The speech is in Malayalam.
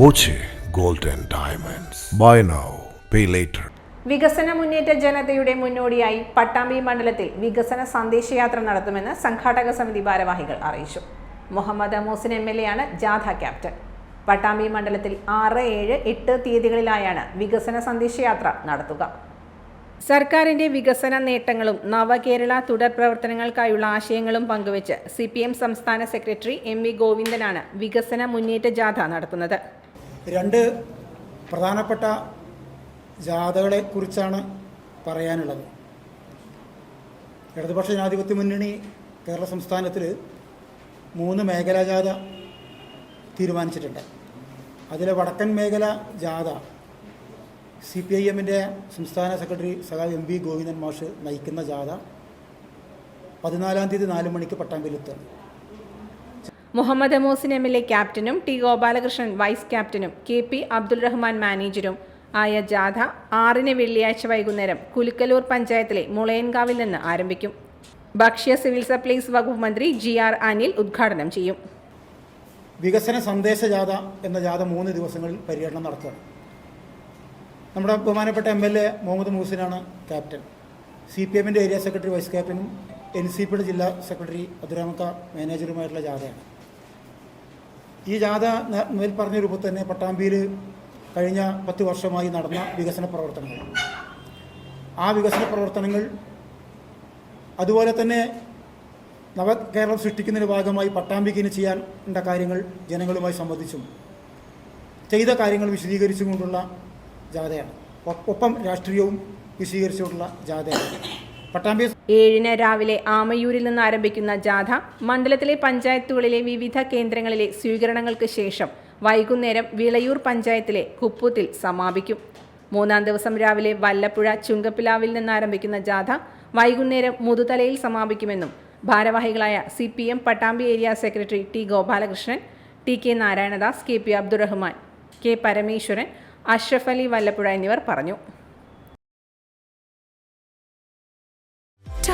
Boche gold and diamonds. Buy now pay later വികസന മുന്നേറ്റ ജനതയുടെ മുന്നോടിയായി പട്ടാമ്പി മണ്ഡലത്തിൽ വികസന സന്ദേശയാത്ര നടത്തുമെന്ന് സംഘാടക സമിതി ഭാരവാഹികൾ അറിയിച്ചു. Muhammad Mohsin M L A ആണ് ജാഥ ക്യാപ്റ്റൻ. പട്ടാമ്പി മണ്ഡലത്തിൽ ആറ് ഏഴ് എട്ട് തീയതികളിലായാണ് വികസന സന്ദേശയാത്ര നടത്തുക. സർക്കാരിന്റെ വികസന നേട്ടങ്ങളും നവകേരള തുടർ പ്രവർത്തനങ്ങൾക്കായുള്ള ആശയങ്ങളും പങ്കുവച്ച് സി പി എം സംസ്ഥാന സെക്രട്ടറി എം വി ഗോവിന്ദനാണ് വികസന മുന്നേറ്റ ജാഥ നടത്തുന്നത്. രണ്ട് പ്രധാനപ്പെട്ട ജാഥകളെ കുറിച്ചാണ് പറയാനുള്ളത്. ഇടതുപക്ഷ ജനാധിപത്യ മുന്നണി കേരള സംസ്ഥാനത്തിൽ മൂന്ന് മേഖലാ ജാഥ തീരുമാനിച്ചിട്ടുണ്ട്. അതിലെ വടക്കൻ മേഖല ജാഥ സി പി ഐ എമ്മിന്റെ സംസ്ഥാന സെക്രട്ടറി സഖാവ് എം വി ഗോവിന്ദൻ മാഷ് നയിക്കുന്ന ജാഥ പതിനാലാം തീയതി നാല് മണിക്ക് പട്ടാമ്പിയിലെത്തും Muhammad Mohsin M L A ക്യാപ്റ്റനും ടി ഗോപാലകൃഷ്ണൻ വൈസ് ക്യാപ്റ്റനും കെ പി അബ്ദുൾ റഹ്മാൻ മാനേജരും. ആയ ജാഥ ആറിന് വെള്ളിയാഴ്ച വൈകുന്നേരം കുലുക്കലൂർ പഞ്ചായത്തിലെ മുളയൻകാവിൽ നിന്ന് ആരംഭിക്കും. ഭക്ഷ്യ സിവിൽ സപ്ലൈസ് വകുപ്പ് മന്ത്രി ജി ആർ അനിൽ ഉദ്ഘാടനം ചെയ്യും. വികസന സന്ദേശ ജാഥ എന്ന ജാഥ മൂന്ന് ദിവസങ്ങളിൽ പര്യടനം നടത്തുകയാണ്. നമ്മുടെ ബഹുമാനപ്പെട്ട എം എൽ എ മുഹമ്മദ് മൂസിനാണ് ക്യാപ്റ്റൻ. സി പി എമ്മിന്റെ ഏരിയ സെക്രട്ടറി വൈസ് ക്യാപ്റ്റനും എൻ സി പിയുടെ ജില്ലാ സെക്രട്ടറി അബ്ദുരാമക്ക മാനേജറുമായിട്ടുള്ള ജാഥയാണ്. ഈ ജാഥ മേൽ പറഞ്ഞ രൂപത്തിൽ തന്നെ പട്ടാമ്പിയിൽ കഴിഞ്ഞ പത്ത് വർഷമായി നടന്ന വികസന പ്രവർത്തനങ്ങൾ. ആ വികസന പ്രവർത്തനങ്ങൾ അതുപോലെ തന്നെ നവകേരളം സൃഷ്ടിക്കുന്നതിന്റെ ഭാഗമായി പട്ടാമ്പിക്ക് ഇനി ഉണ്ട കാര്യങ്ങൾ ജനങ്ങളുമായി സംബന്ധിച്ചും ചെയ്ത കാര്യങ്ങൾ വിശദീകരിച്ചുകൊണ്ടുള്ള ജാഥയാണ്. ഒപ്പം രാഷ്ട്രീയവും വിശദീകരിച്ചുകൊണ്ടുള്ള ജാഥയാണ്. ഏഴിന് രാവിലെ ആമയൂരിൽ നിന്ന് ആരംഭിക്കുന്ന ജാഥ മണ്ഡലത്തിലെ പഞ്ചായത്തുകളിലെ വിവിധ കേന്ദ്രങ്ങളിലെ സ്വീകരണങ്ങൾക്ക് ശേഷം വൈകുന്നേരം വിളയൂർ പഞ്ചായത്തിലെ കുപ്പൂത്തിൽ സമാപിക്കും. മൂന്നാം ദിവസം രാവിലെ വല്ലപ്പുഴ ചുങ്കപ്പിലാവിൽ നിന്ന് ആരംഭിക്കുന്ന ജാഥ വൈകുന്നേരം മുതുതലയിൽ സമാപിക്കുമെന്നും ഭാരവാഹികളായ C P M Pattambi area secretary T Gopalakrishnan T K Narayanadas K P Abdurahman K Parameswaran Ashraf Ali Vallappuzha എന്നിവർ പറഞ്ഞു.